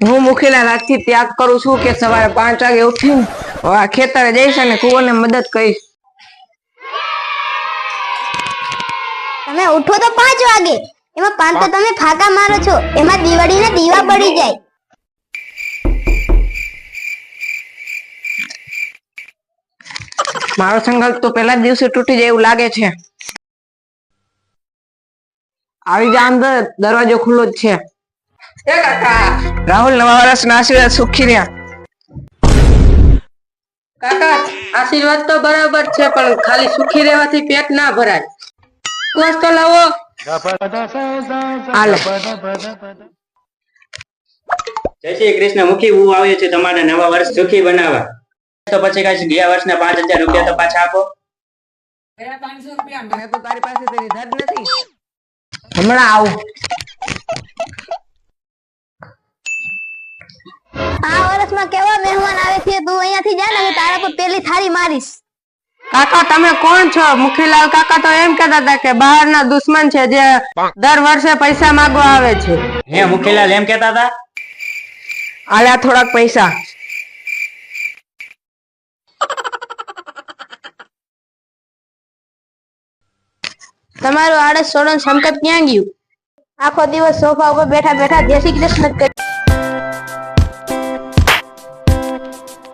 હું મુખીલા રાતથી ત્યાગ કરું છું કે સવારે પાંચ વાગે ઉઠીને ખેતરે જઈશ અને કુંવરને મદદ કરીશ. તમે ઉઠો તો પાંચ વાગે. એમાં પાંચ તો તમે ફાકા મારો છો. એમાં દિવાળીના દીવા પડી જાય. મારો સંકલ્પ તો પહેલા દિવસે તૂટી જાય એવું લાગે છે. આવી જા અંદર દરવાજો ખુલ્લો જ છે. એ કાકા રાહુલ નવા વર્ષના આશીર્વાદ સુખી રહ્યા. કાકા આશીર્વાદ તો બરાબર છે પણ ખાલી સુખી રહેવાથી પેટ ના ભરાય. કોસ તો લાવો. હાલે. જય શ્રી કૃષ્ણ મુખી હું આવ્યો છું તમારા નવા વર્ષ સુખી બનાવવા. તો પછી કઈ ગયા વર્ષના પાંચ હજાર રૂપિયા તો પાછા આપો. મેં તો તારી પાસેથી લીધા જ નથી. હમણાં આવું. આ વર્ષમાં કેવા મહેમાન આવે છે તું અહીંયાથી જા ને હું તારા પર પેલી થાળી મારીશ. કાકા તમે કોણ છો? મુખીલાલ કાકા તો એમ કહેતા હતા કે બહારના દુશ્મન છે જે દર વર્ષે પૈસા માંગવા આવે છે. હે મુખીલાલ એમ કહેતા હતા? આલ્યા થોડાક પૈસા. તમારું આળસ છોડો સંકટ ક્યાં ગયું? આખો દિવસ સોફા ઉપર બેઠા બેઠા જય શ્રી કૃષ્ણ કરી